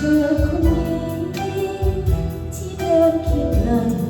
그 공기 지벽이 난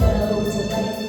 world away.